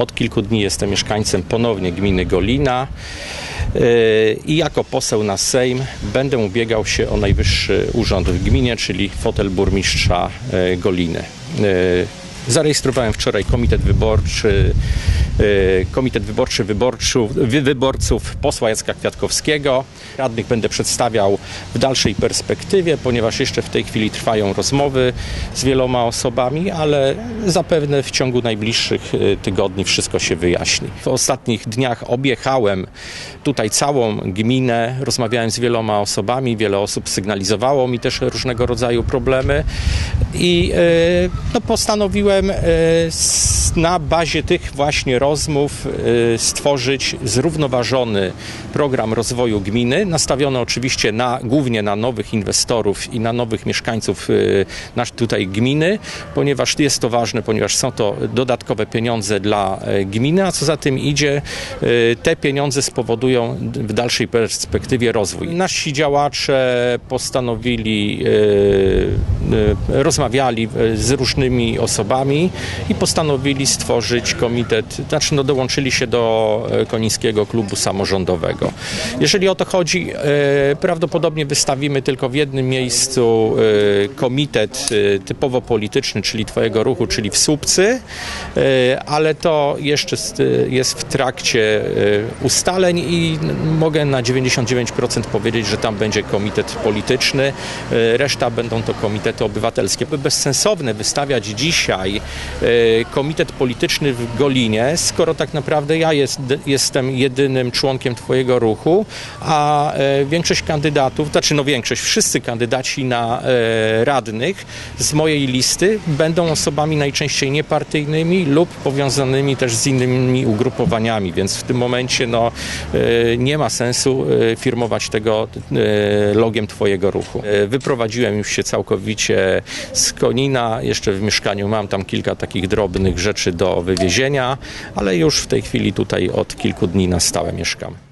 Od kilku dni jestem mieszkańcem ponownie gminy Golina yy, i jako poseł na Sejm będę ubiegał się o najwyższy urząd w gminie, czyli fotel burmistrza yy, Goliny. Zarejestrowałem wczoraj komitet wyborczy, yy, komitet wyborczy wyborców, wy- wyborców posła Jacka Kwiatkowskiego. Radnych będę przedstawiał w dalszej perspektywie, ponieważ jeszcze w tej chwili trwają rozmowy z wieloma osobami, ale zapewne w ciągu najbliższych yy, tygodni wszystko się wyjaśni. W ostatnich dniach objechałem tutaj całą gminę, rozmawiałem z wieloma osobami, wiele osób sygnalizowało mi też różnego rodzaju problemy i e, no, postanowiłem e, na bazie tych właśnie rozmów e, stworzyć zrównoważony program rozwoju gminy, nastawiony oczywiście na, głównie na nowych inwestorów i na nowych mieszkańców e, nasz tutaj gminy, ponieważ jest to ważne, ponieważ są to dodatkowe pieniądze dla gminy, a co za tym idzie, te pieniądze spowodują w dalszej perspektywie rozwój. Nasi działacze postanowili, rozmawiali e, z różnymi osobami i postanowili stworzyć komitet, znaczy no dołączyli się do e, Konińskiego Klubu Samorządowego. Jeżeli o to chodzi, e, prawdopodobnie wystawimy tylko w jednym miejscu komitet typowo polityczny, czyli Twojego ruchu, czyli w Słupcy, ale to jeszcze st- jest w trakcie ustaleń i mogę na 99% powiedzieć, że tam będzie komitet polityczny, reszta będą to komitety obywatelskie. By Bezsensowne wystawiać dzisiaj e, komitet polityczny w Golinie, skoro tak naprawdę ja jest, jestem jedynym członkiem Twojego ruchu, a e, większość kandydatów, znaczy no większość, wszyscy kandydaci na e, radnych z mojej listy będą osobami najczęściej niepartyjnymi lub powiązanymi też z innymi ugrupowaniami, więc w tym momencie no, nie ma sensu firmować tego logiem Twojego ruchu. Wyprowadziłem już się całkowicie z Konina, jeszcze w mieszkaniu mam tam kilka takich drobnych rzeczy do wywiezienia, ale już w tej chwili tutaj od kilku dni na stałe mieszkam.